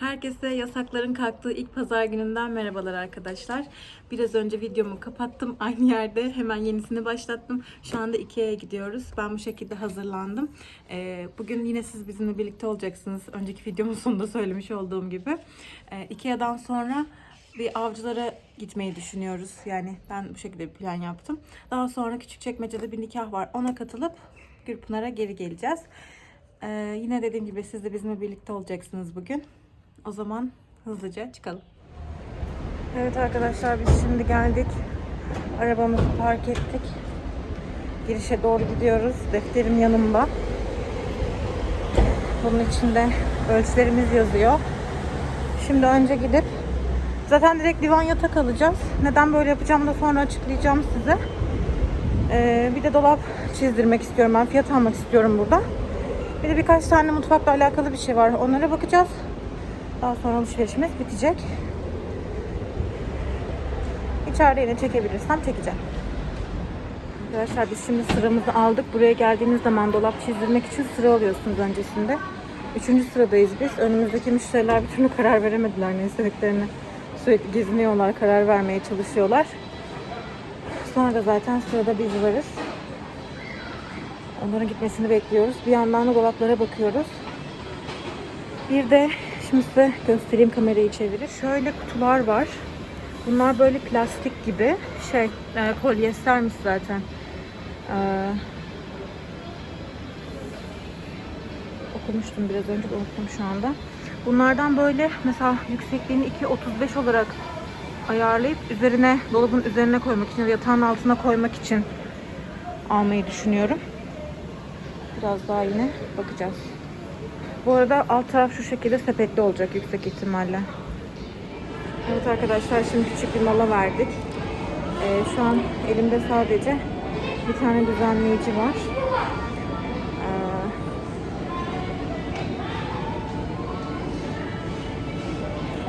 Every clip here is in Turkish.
Herkese yasakların kalktığı ilk pazar gününden merhabalar arkadaşlar. Biraz önce videomu kapattım aynı yerde. Hemen yenisini başlattım. Şu anda Ikea'ya gidiyoruz. Ben bu şekilde hazırlandım. Ee, bugün yine siz bizimle birlikte olacaksınız. Önceki videomun sonunda söylemiş olduğum gibi. Ee, Ikea'dan sonra bir avcılara gitmeyi düşünüyoruz. Yani ben bu şekilde bir plan yaptım. Daha sonra Küçükçekmece'de bir nikah var. Ona katılıp Gürpınar'a geri geleceğiz. Ee, yine dediğim gibi siz de bizimle birlikte olacaksınız bugün. O zaman hızlıca çıkalım. Evet arkadaşlar biz şimdi geldik. Arabamızı park ettik. Girişe doğru gidiyoruz. Defterim yanımda. Bunun içinde ölçülerimiz yazıyor. Şimdi önce gidip zaten direkt divan yatak alacağız. Neden böyle yapacağım da sonra açıklayacağım size. Ee, bir de dolap çizdirmek istiyorum. Ben fiyat almak istiyorum burada. Bir de birkaç tane mutfakla alakalı bir şey var. Onlara bakacağız. Daha sonra alışverişimiz bitecek. İçeride yine çekebilirsem çekeceğim. Arkadaşlar biz şimdi sıramızı aldık. Buraya geldiğiniz zaman dolap çizdirmek için sıra alıyorsunuz öncesinde. Üçüncü sıradayız biz. Önümüzdeki müşteriler bir türlü karar veremediler ne istediklerini. Sürekli geziniyorlar, karar vermeye çalışıyorlar. Sonra da zaten sırada biz varız. Onların gitmesini bekliyoruz. Bir yandan da dolaplara bakıyoruz. Bir de şimdi size göstereyim kamerayı çevirir. Şöyle kutular var. Bunlar böyle plastik gibi. Şey, e, polyestermiş zaten. Ee, okumuştum biraz önce unuttum şu anda. Bunlardan böyle mesela yüksekliğini 2.35 olarak ayarlayıp üzerine dolabın üzerine koymak için yatağın altına koymak için almayı düşünüyorum. Biraz daha yine bakacağız. Bu arada alt taraf şu şekilde sepetli olacak yüksek ihtimalle. Evet arkadaşlar şimdi küçük bir mola verdik. Ee, şu an elimde sadece bir tane düzenleyici var. Ee,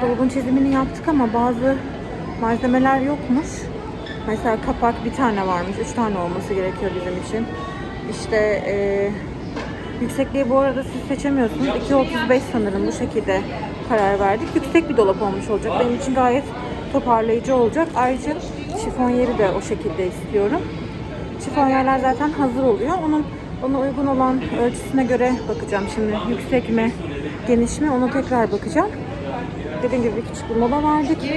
dolabın çizimini yaptık ama bazı malzemeler yokmuş. Mesela kapak bir tane varmış. Üç tane olması gerekiyor bizim için. İşte e, yüksekliği bu arada siz seçemiyorsunuz. 2.35 sanırım bu şekilde karar verdik. Yüksek bir dolap olmuş olacak. Benim için gayet toparlayıcı olacak. Ayrıca şifon yeri de o şekilde istiyorum. Şifon yerler zaten hazır oluyor. Onun ona uygun olan ölçüsüne göre bakacağım. Şimdi yüksek mi, geniş mi onu tekrar bakacağım. Dediğim gibi bir küçük bir mola verdik.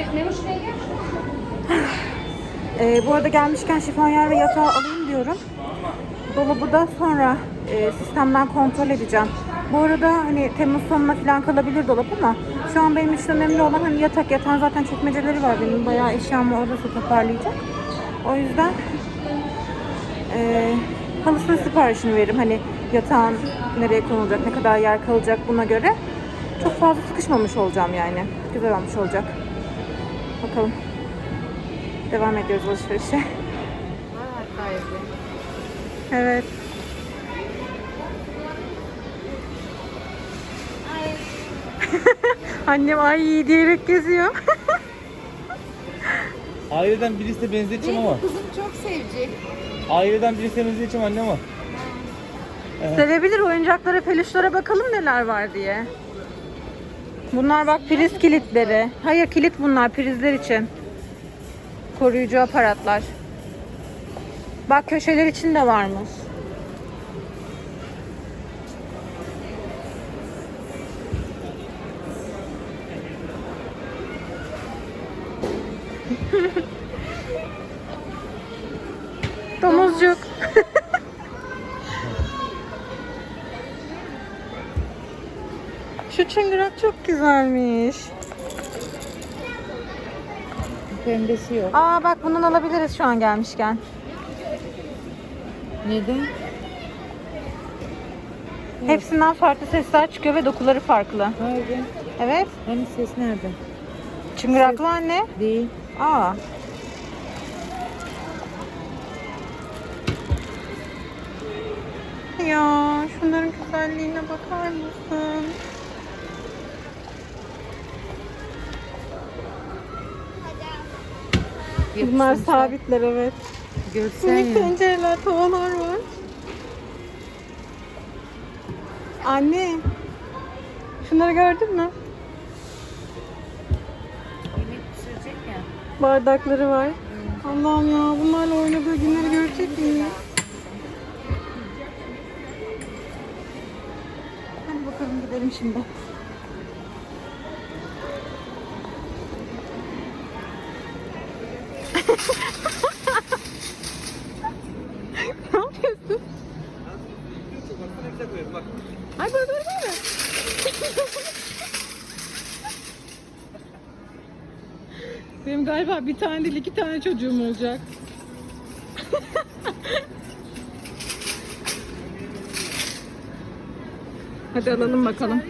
Ee, bu arada gelmişken şifonyer ve yatağı alayım diyorum. Dolabı da sonra e, sistemden kontrol edeceğim. Bu arada hani Temmuz sonuna falan kalabilir dolap ama şu an benim için önemli olan hani yatak yatağın zaten çekmeceleri var benim bayağı eşyamı orası toparlayacak. O yüzden e, halısının siparişini veririm. Hani yatağın nereye konulacak, ne kadar yer kalacak buna göre. Çok fazla sıkışmamış olacağım yani. Güzel olmuş olacak. Bakalım. Devam ediyoruz alışverişe. Evet. Annem ay diyerek geziyor. Aileden birisine benzeteceğim ama. Kızım çok sevecek. Aileden birisine benzeteceğim anne ama. Sevebilir oyuncaklara, peluşlara bakalım neler var diye. Bunlar bak priz kilitleri. Hayır kilit bunlar prizler için. Koruyucu aparatlar. Bak köşeler için de varmış. Pembesi yok. Aa bak bundan alabiliriz şu an gelmişken. Neden? Hepsinden farklı sesler çıkıyor ve dokuları farklı. Nerede? Evet. Hani ses nerede? Çıngıraklı anne. Değil. Aa. Ya şunların güzelliğine bakar mısın? yapısında. Bunlar sabitler evet. Görsen Minik ya. tencereler, tavalar var. Anne. Şunları gördün mü? Bardakları var. Allah'ım ya bunlarla oynadığı günleri görecek miyim? Hadi bakalım gidelim şimdi. Bir tane değil iki tane çocuğum olacak. Hadi alalım bakalım.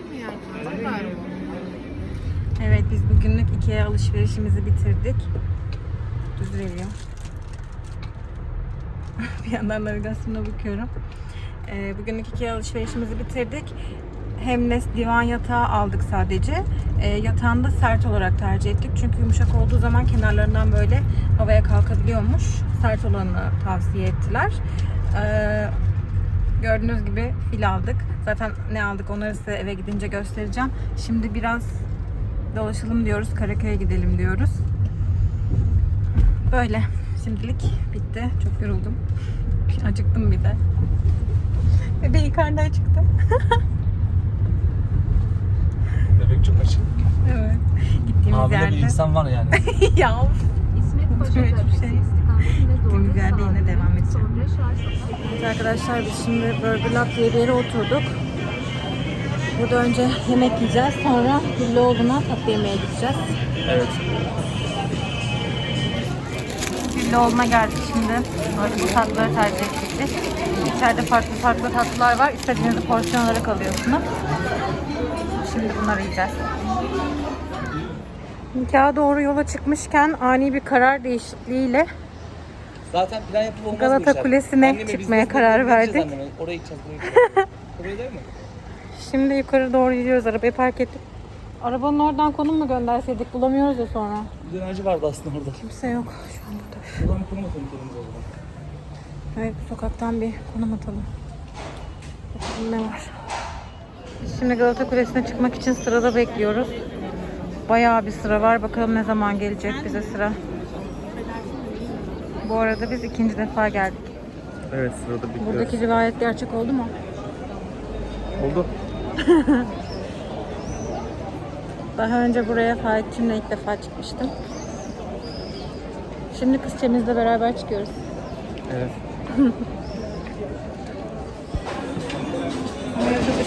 Evet biz bugünlük Ikea alışverişimizi bitirdik. Düz veriyor. bir yandan navigasyona bakıyorum. Ee, bugünlük Ikea alışverişimizi bitirdik. Hemnes divan yatağı aldık sadece. Ee, yatağını da sert olarak tercih ettik. Çünkü yumuşak olduğu zaman kenarlarından böyle havaya kalkabiliyormuş. Sert olanı tavsiye ettiler. Ee, gördüğünüz gibi fil aldık. Zaten ne aldık onları size eve gidince göstereceğim. Şimdi biraz dolaşalım diyoruz. Karaköy'e gidelim diyoruz. Böyle. Şimdilik bitti. Çok yoruldum. Acıktım bir de. Bebeği karnından çıktı. Açık. Evet. Gittiğimiz Hamile yerde. bir insan var yani. ya İsmet Paşa Böyle bir şey. istikametinde doğru Gittiğimiz yerde yine devam edeceğim. Evet arkadaşlar biz şimdi Burger Lab diye bir yere oturduk. Burada önce yemek yiyeceğiz. Sonra Güllüoğlu'na tatlı yemeğe gideceğiz. Evet. Güllüoğlu'na geldik şimdi. Böyle bu tatlıları tercih ettik. İçeride farklı farklı tatlılar var. İstediğiniz porsiyon olarak alıyorsunuz. Şimdi bunları yiyeceğiz. Nikaha doğru yola çıkmışken ani bir karar değişikliğiyle Zaten plan yapıp olmaz Galata bu işler. Kulesi'ne Anneme biz çıkmaya karar gideceğiz verdik. anneme? Oraya gideceğiz, buraya gideceğiz. Buraya değil mi? Şimdi yukarı doğru gidiyoruz. Arabayı park ettik. Arabanın oradan konum mu gönderseydik bulamıyoruz ya sonra. Bir dönerci vardı aslında orada. Kimse yok şu an burada. Buradan bir konum atalım kendimize o zaman. Evet bu sokaktan bir konum atalım. Bakalım ne var. Şimdi Galata Kulesi'ne çıkmak için sırada bekliyoruz. Bayağı bir sıra var. Bakalım ne zaman gelecek bize sıra. Bu arada biz ikinci defa geldik. Evet sırada bekliyoruz. Buradaki rivayet gerçek oldu mu? Oldu. Daha önce buraya Faik'cimle ilk defa çıkmıştım. Şimdi kız Çemiz'le beraber çıkıyoruz. Evet.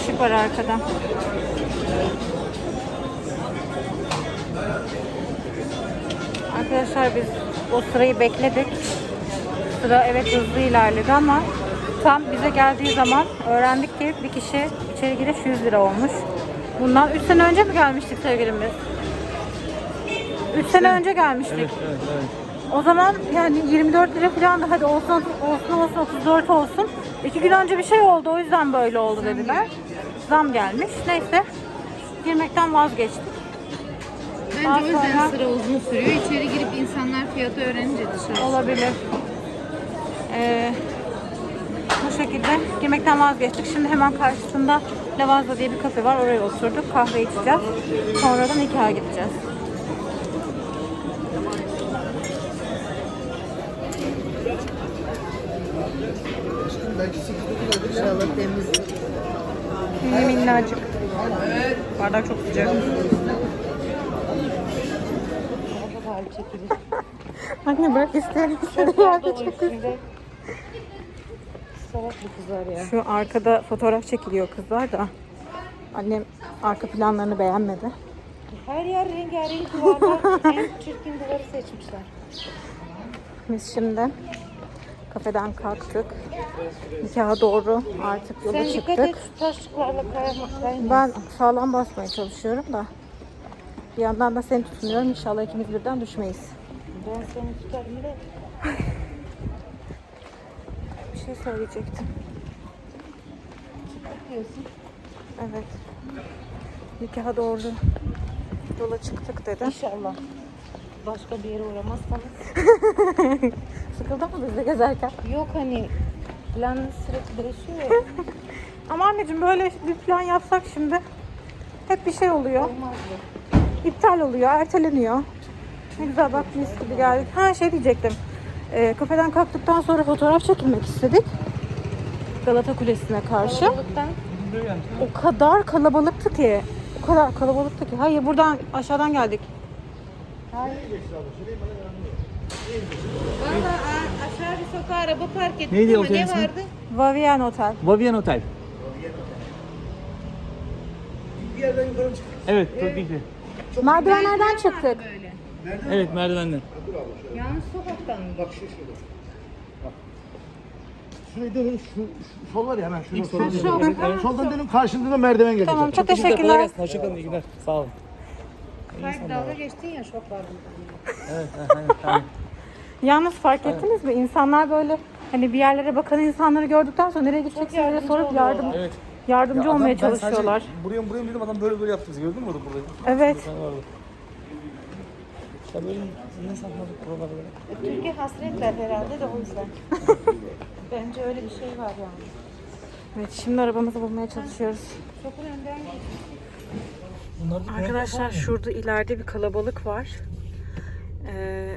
ışık var arkada. Arkadaşlar biz o sırayı bekledik. Sıra evet hızlı ilerledi ama tam bize geldiği zaman öğrendik ki bir kişi içeri giriş 100 lira olmuş. Bundan 3 sene önce mi gelmiştik sevgilimiz? 3 sene önce gelmiştik. Evet, evet, evet. O zaman yani 24 lira falan da hadi olsun olsun olsun 34 olsun. İki gün önce bir şey oldu o yüzden böyle oldu dediler. Zam gelmiş. Neyse girmekten vazgeçtik. Daha Bence o yüzden sonra- sıra uzun sürüyor. İçeri girip insanlar fiyatı öğrenince dışarı. Olabilir. Ee, bu şekilde girmekten vazgeçtik. Şimdi hemen karşısında Lavazza diye bir kafe var. Oraya oturduk. Kahve içeceğiz. Sonra da nikaha gideceğiz. İnşallah temiz. Mini minnacık. Bardak çok sıcak. Anne bırak isterim. İstediği yerde çekilsin. Salak bu kızlar ya. Şu arkada fotoğraf çekiliyor kızlar da. Annem arka planlarını beğenmedi. Her yer rengarenk duvarlar. en çirkin duvarı seçmişler. Biz şimdi kafeden kalktık. Nikaha doğru artık yola Sen çıktık. dikkat et taşlıklarla. Ben sağlam basmaya çalışıyorum da. Bir yandan da seni tutunuyorum. İnşallah ikimiz birden düşmeyiz. Ben seni tutarım da. Bir şey söyleyecektim. Diyorsun. Evet. Nikaha doğru yola çıktık dedi. İnşallah. Başka bir yere uğramazsanız. Sıkıldın mı bizde gezerken? Yok hani plan sürekli değişiyor ya. Ama anneciğim böyle bir plan yapsak şimdi hep bir şey oluyor. Olmaz bu. İptal oluyor, erteleniyor. Ne güzel bak mis gibi geldik. Ha şey diyecektim. Ee, kafeden kalktıktan sonra fotoğraf çekilmek istedik. Galata Kulesi'ne karşı. Kalabalıktan. O kadar kalabalıktı ki. O kadar kalabalıktı ki. Hayır buradan aşağıdan geldik. Valla aşağı bir sokağa araba park ettik Neydi ama otelin ne ismi? vardı? Vavien Otel. Vavien Otel. Evet, tabii ki. Merdivenlerden çıktık. Böyle. Evet, merdivenden. Yanlış sokaktan mı? Bak şu şurada. Bak. Şurayı dönün, şu, şu sol var ya hemen şurada soldan şu dönün. sokak. Soldan dönün karşında da merdiven gelecek. Tamam çok Kolay teşekkürler. gelsin, hoşçakalın, iyi günler. Sağ olun. Hayır dalga geçtin ya şok var Evet. Yalnız fark ettiniz mi? İnsanlar böyle hani bir yerlere bakan insanları gördükten sonra nereye gideceklerini yardımcı sorup yardım Evet. yardımcı Ya adam- olmaya ben sadece çalışıyorlar. Buraya buraya dedim adam böyle böyle yaptı bize gördün mü orada burayı? Evet. Ya böyle niye sakladık buraları böyle? Türkiye hasretler herhalde de o yüzden. Bence öyle bir şey var yani. Evet şimdi arabamızı bulmaya çalışıyoruz. Çokun önden Arkadaşlar şurada ileride bir kalabalık var. Ee,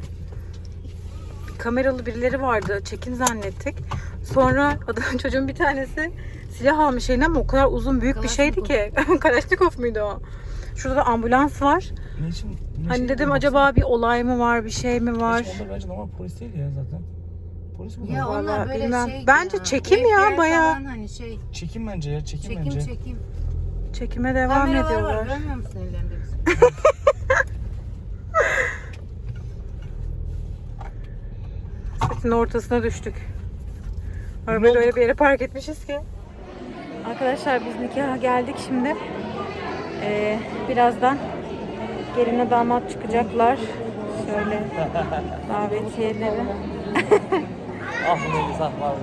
kameralı birileri vardı. Çekim zannettik. Sonra adam çocuğun bir tanesi silah almış eline ama o kadar uzun büyük bir şeydi ki. Kalaşnikov muydu o? Şurada da ambulans var. Ne için? Ne Hani dedim acaba bir olay mı var, bir şey mi var? Onlar bence normal polis değil ya zaten. Polis mi? Ya? Vallahi onlar böyle bilmem. şey Bence ya, çekim ya, FBI bayağı. Falan hani şey Çekim bence ya, çekim, çekim bence. çekim. Çekime devam Kameralar var ediyorlar. görmüyor musun ellerinde? Setin ortasına düştük. Arabayı öyle bir yere park etmişiz ki. Arkadaşlar biz nikaha geldik şimdi. Ee, birazdan gelinle damat çıkacaklar. Şöyle davetiyeleri. Ah ne güzel var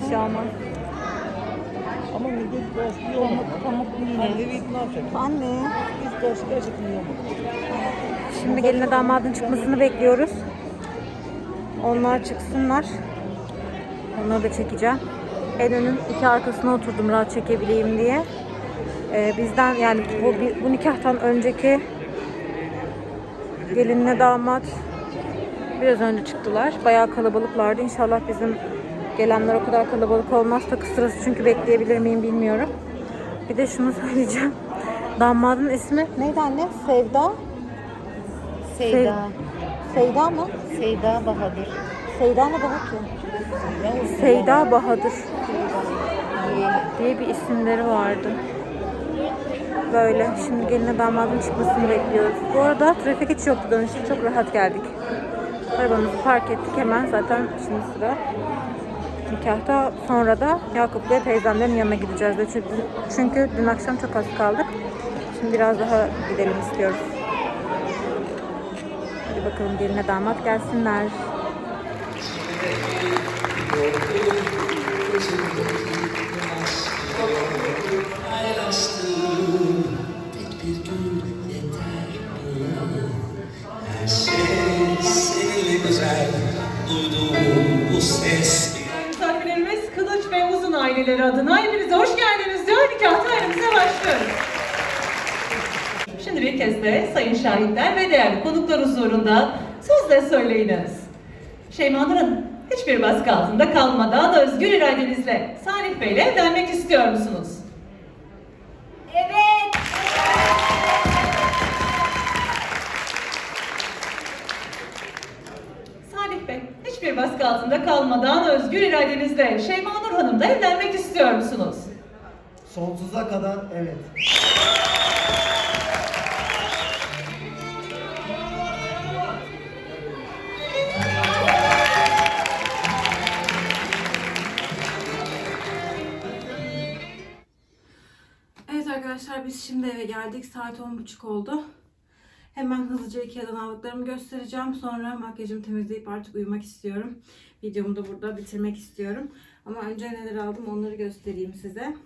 Bir şey olmaz. Ama ne güzel biraz iyi olmadı. Yine. Anne ne yapacak? Anne. Biz gerçekten gerçekten iyi olmadı. Şimdi gelinle damadın çıkmasını bekliyoruz. Onlar çıksınlar. Onları da çekeceğim. En önün iki arkasına oturdum rahat çekebileyim diye. Ee, bizden yani bu, bu nikahtan önceki gelinle damat biraz önce çıktılar. Bayağı kalabalıklardı. İnşallah bizim gelenler o kadar kalabalık olmaz. Takı sırası çünkü bekleyebilir miyim bilmiyorum. Bir de şunu söyleyeceğim. Damadın ismi neydi anne? Sevda. Seyda. Seyda mı? Seyda Bahadır. Seyda mı daha ki? Seyda Bahadır diye bir isimleri vardı. Böyle. Şimdi geline damadın çıkmasını bekliyoruz. Bu arada trafik hiç yoktu dönüşte. Çok rahat geldik. Arabamızı park ettik hemen. Zaten şimdi sıra nikahta. Sonra da Yakup ve teyzemlerin yanına gideceğiz de. Çünkü, çünkü dün akşam çok az kaldık. Şimdi biraz daha gidelim istiyoruz. Hadi bakalım geline damat gelsinler. Misafirlerimiz Kılıç ve Uzun aileleri adına hepinize hoş geldiniz diyor. Nikah tarihimize başlıyoruz. Şimdi bir kez de sayın şahitler ve değerli konuklar huzurunda sözle söyleyiniz. Şeyma Nur Hanım, hiçbir baskı altında kalmadan özgür iradenizle Salih Bey'le evlenmek istiyor musunuz? Salih Bey, hiçbir baskı altında kalmadan özgür iradenizle Şeyma Nur Hanım'la evlenmek istiyor musunuz? Sonsuza kadar evet. Evet biz şimdi eve geldik. Saat 10.30 oldu. Hemen hızlıca Ikea'dan aldıklarımı göstereceğim. Sonra makyajımı temizleyip artık uyumak istiyorum. Videomu da burada bitirmek istiyorum. Ama önce neler aldım onları göstereyim size.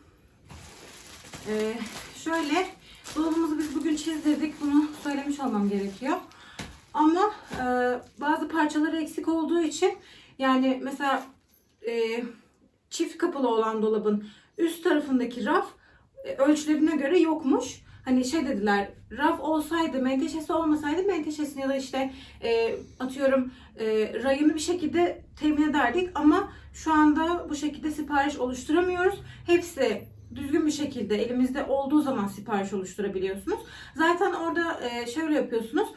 Ee, şöyle dolabımızı biz bugün çizdirdik. Bunu söylemiş olmam gerekiyor. Ama e, bazı parçaları eksik olduğu için yani mesela e, çift kapılı olan dolabın üst tarafındaki raf ölçülerine göre yokmuş. hani şey dediler raf olsaydı menteşesi olmasaydı menteşesini ya da işte e, atıyorum e, rayını bir şekilde temin ederdik ama şu anda bu şekilde sipariş oluşturamıyoruz. Hepsi düzgün bir şekilde elimizde olduğu zaman sipariş oluşturabiliyorsunuz. Zaten orada e, şöyle yapıyorsunuz.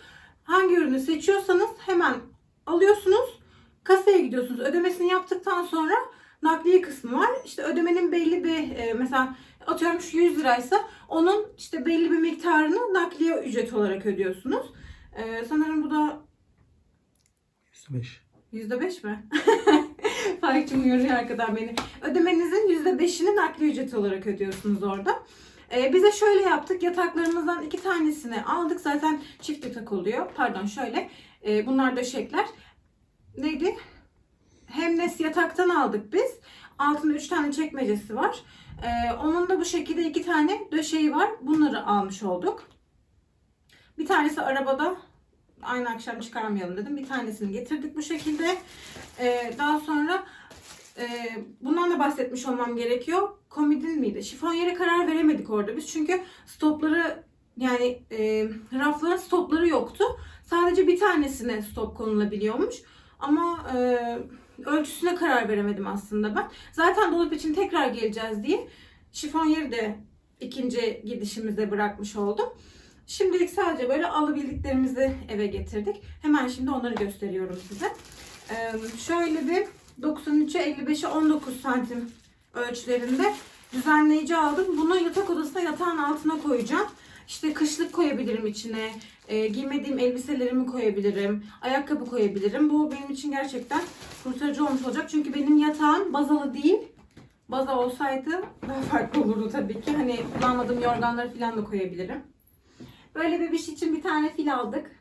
Hangi ürünü seçiyorsanız hemen alıyorsunuz. Kasaya gidiyorsunuz. Ödemesini yaptıktan sonra nakliye kısmı var. İşte ödemenin belli bir e, mesela atıyorum şu 100 liraysa onun işte belli bir miktarını nakliye ücret olarak ödüyorsunuz. E, sanırım bu da 105. %5 mi? Faikçim uyarıyor arkadan beni. Ödemenizin %5'ini nakliye ücreti olarak ödüyorsunuz orada. Ee, bize şöyle yaptık. Yataklarımızdan iki tanesini aldık. Zaten çift yatak oluyor. Pardon şöyle. Ee, bunlar döşekler. Neydi? Hemnes yataktan aldık biz. Altında üç tane çekmecesi var. Ee, onun da bu şekilde iki tane döşeği var. Bunları almış olduk. Bir tanesi arabada aynı akşam çıkarmayalım dedim. Bir tanesini getirdik bu şekilde. Ee, daha sonra e, bundan da bahsetmiş olmam gerekiyor. Komodin miydi? Şifonyere karar veremedik orada biz. Çünkü stopları yani e, rafların stopları yoktu. Sadece bir tanesine stop konulabiliyormuş. Ama e, ölçüsüne karar veremedim aslında ben. Zaten dolap için tekrar geleceğiz diye şifonyeri de ikinci gidişimizde bırakmış oldum. Şimdilik sadece böyle alabildiklerimizi eve getirdik. Hemen şimdi onları gösteriyorum size. Ee, şöyle bir 93'e 55'e 19 santim ölçülerinde düzenleyici aldım. Bunu yatak odasına yatağın altına koyacağım. İşte kışlık koyabilirim içine. E, giymediğim elbiselerimi koyabilirim. Ayakkabı koyabilirim. Bu benim için gerçekten kurtarıcı olmuş olacak. Çünkü benim yatağım bazalı değil. Baza olsaydı daha farklı olurdu tabii ki. Hani kullanmadığım yorganları falan da koyabilirim. Böyle bebiş için bir tane fil aldık.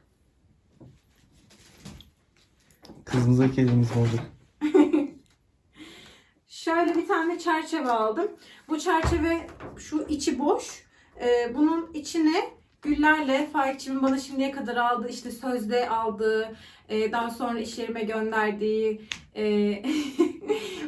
Kızınıza kediniz olacak. Şöyle bir tane çerçeve aldım. Bu çerçeve şu içi boş. Ee, bunun içine güllerle Faikçimin bana şimdiye kadar aldığı işte sözde aldığı e, daha sonra iş yerime gönderdiği e,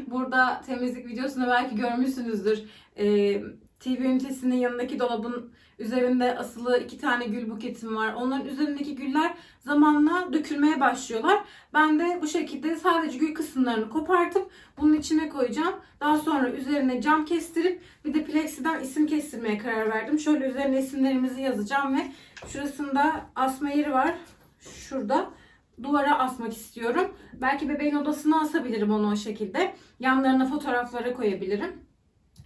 burada temizlik videosunu belki görmüşsünüzdür. E, TV ünitesinin yanındaki dolabın üzerinde asılı iki tane gül buketim var. Onların üzerindeki güller zamanla dökülmeye başlıyorlar. Ben de bu şekilde sadece gül kısımlarını kopartıp bunun içine koyacağım. Daha sonra üzerine cam kestirip bir de plexiden isim kestirmeye karar verdim. Şöyle üzerine isimlerimizi yazacağım ve şurasında asma yeri var. Şurada duvara asmak istiyorum. Belki bebeğin odasına asabilirim onu o şekilde. Yanlarına fotoğrafları koyabilirim.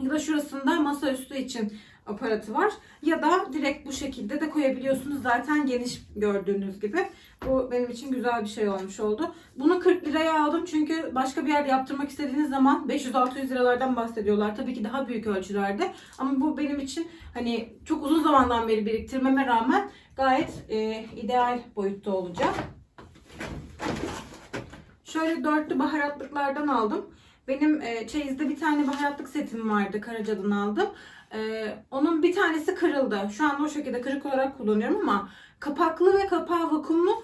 Ya da şurasında masaüstü için aparatı var. Ya da direkt bu şekilde de koyabiliyorsunuz. Zaten geniş gördüğünüz gibi. Bu benim için güzel bir şey olmuş oldu. Bunu 40 liraya aldım çünkü başka bir yerde yaptırmak istediğiniz zaman 500-600 liralardan bahsediyorlar. Tabii ki daha büyük ölçülerde. Ama bu benim için hani çok uzun zamandan beri biriktirmeme rağmen gayet e, ideal boyutta olacak. Şöyle dörtlü baharatlıklardan aldım. Benim e, çeyizde bir tane baharatlık setim vardı. Karaca'dan aldım. E, onun bir tanesi kırıldı. Şu anda o şekilde kırık olarak kullanıyorum ama kapaklı ve kapağı vakumlu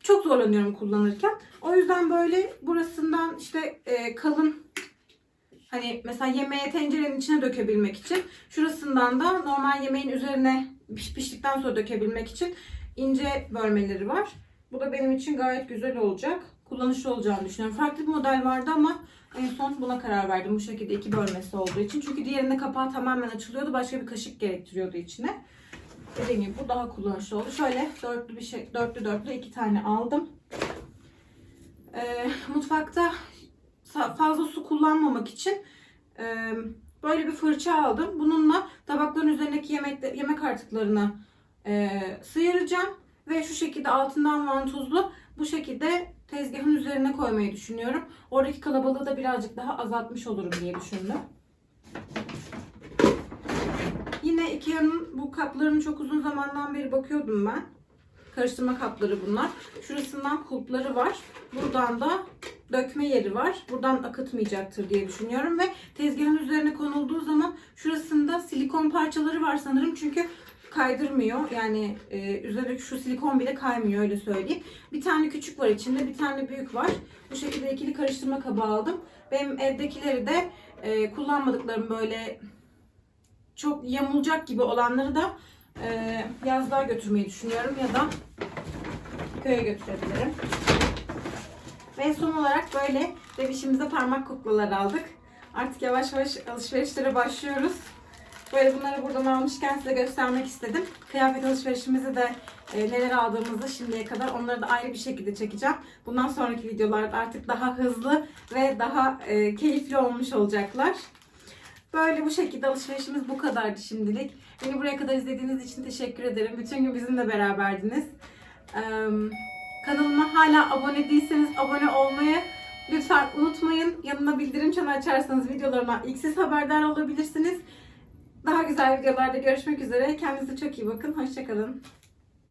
çok zorlanıyorum kullanırken. O yüzden böyle burasından işte e, kalın hani mesela yemeğe tencerenin içine dökebilmek için şurasından da normal yemeğin üzerine piş- piştikten sonra dökebilmek için ince bölmeleri var. Bu da benim için gayet güzel olacak. Kullanışlı olacağını düşünüyorum. Farklı bir model vardı ama en son buna karar verdim. Bu şekilde iki bölmesi olduğu için. Çünkü diğerinde kapağı tamamen açılıyordu. Başka bir kaşık gerektiriyordu içine. Dediğim gibi bu daha kullanışlı oldu. Şöyle dörtlü bir şey, dörtlü dörtlü iki tane aldım. Ee, mutfakta fazla su kullanmamak için e, böyle bir fırça aldım. Bununla tabakların üzerindeki yemek yemek artıklarını e, sıyıracağım ve şu şekilde altından vantuzlu bu şekilde tezgahın üzerine koymayı düşünüyorum. Oradaki kalabalığı da birazcık daha azaltmış olurum diye düşündüm. Yine Ikea'nın bu kaplarını çok uzun zamandan beri bakıyordum ben. Karıştırma kapları bunlar. Şurasından kulpları var. Buradan da dökme yeri var. Buradan akıtmayacaktır diye düşünüyorum ve tezgahın üzerine konulduğu zaman şurasında silikon parçaları var sanırım çünkü kaydırmıyor. Yani e, üzerindeki şu silikon bile kaymıyor öyle söyleyeyim. Bir tane küçük var içinde, bir tane büyük var. Bu şekilde ikili karıştırma kabı aldım. Benim evdekileri de e, kullanmadıklarım böyle çok yamulacak gibi olanları da e, yazlığa götürmeyi düşünüyorum ya da köye götürebilirim. Ve son olarak böyle bebişimize parmak kuklaları aldık. Artık yavaş yavaş alışverişlere başlıyoruz. Böyle bunları buradan almışken size göstermek istedim. Kıyafet alışverişimizi de e, neler aldığımızı şimdiye kadar onları da ayrı bir şekilde çekeceğim. Bundan sonraki videolarda artık daha hızlı ve daha e, keyifli olmuş olacaklar. Böyle bu şekilde alışverişimiz bu kadardı şimdilik. Beni buraya kadar izlediğiniz için teşekkür ederim. Bütün gün bizimle beraberdiniz. Ee, kanalıma hala abone değilseniz abone olmayı lütfen unutmayın. Yanına bildirim çanı açarsanız videolarıma ilk siz haberdar olabilirsiniz. Daha güzel videolarda görüşmek üzere. Kendinize çok iyi bakın. Hoşçakalın.